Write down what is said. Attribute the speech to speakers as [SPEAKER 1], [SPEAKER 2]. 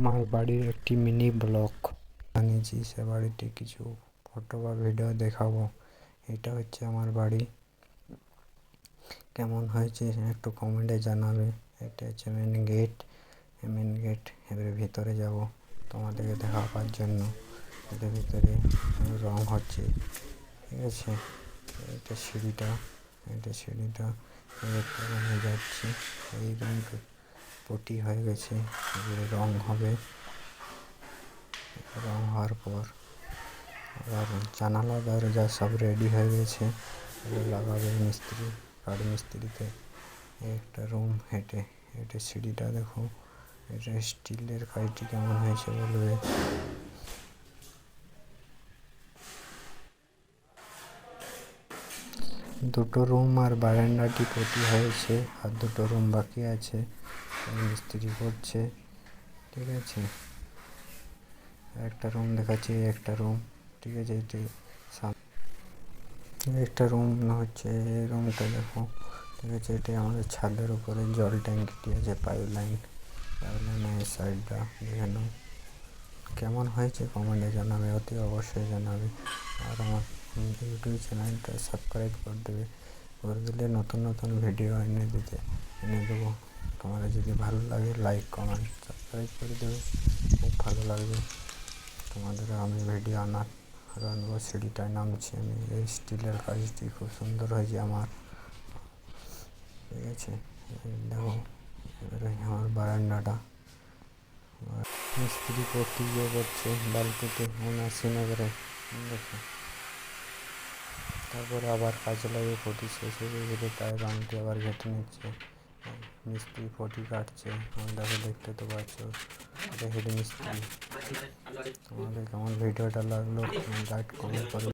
[SPEAKER 1] আমার বাড়ির একটি মিনি ব্লক বানিয়েছি সে বাড়িতে কিছু ফটো বা ভিডিও দেখাবো। এটা হচ্ছে আমার বাড়ি। কেমন হয়েছে একটু কমেন্টে জানাবে। এটা হচ্ছে মেন গেট মেন গেট এবার ভিতরে যাব তোমাদেরকে দেখাবার জন্য। এদের ভিতরে রং হচ্ছে। ঠিক আছে? এটা সিঁড়িটা। এটা সিঁড়িটা। যাচ্ছি। এই রুমটা পটি হয়ে গেছে, এগুলো রং হবে। রং হওয়ার পর আর জানালা, দরজা সব রেডি হয়ে গেছে। এগুলো লাগাবে মিস্ত্রি কাঠ মিস্ত্রিতে একটা রুম হেঁটে। হেঁটে সিঁড়িটা দেখো, এটা স্টিলের কাজটি কেমন হয়েছে বলবে? দুটো রুম আর বারান্দাটি পটি হয়েছে, আর দুটো রুম বাকি আছে। মিস্ত্রি করছে, ঠিক আছে? একটা রুম দেখাচ্ছি, একটা রুম ঠিক আছে? এটি একটা রুম হচ্ছে রুমটা দেখো, ঠিক আছে? এটি আমাদের ছাদের উপরে জল ট্যাঙ্কিটি আছে পাইপ লাইন পাইপ লাইনের সাইডটা দেখে কেমন হয়েছে কমেন্টে জানাবে, অতি অবশ্যই জানাবে। আর আমার ইউটিউব চ্যানেলটা সাবস্ক্রাইব করে দেবে, করে দিলে নতুন নতুন ভিডিও এনে দিতে, এনে দেবো। তোমাদের যদি ভালো লাগে লাইক কমেন্ট সাবস্ক্রাইব করে দেবে। খুব ভালো লাগবে। তোমাদের আমি ভিডিও আনার আরও আনব। সিঁড়িটায় নামছি আমি, এই স্টিলের কাজটি খুব সুন্দর হয়েছে আমার। ঠিক আছে? দেখো, এবারে আমার বারান্দাটা। মিস্ত্রি পটি ইয়ে করছে, বালতিতে মেশিন এবারে দেখো। তারপরে আবার কাজে লাগে প্রতি শেষ হয়ে গেলে তাই রঙটি আবার ঘেটে নিচ্ছে। মিস্ত্রি ফটি কাটছে। দেখো দেখতে তো পাচ্ছ। এটা হেড মিস্ত্রি তোমাদের কেমন ভিডিওটা লাগল? লাইক কমেন্ট করো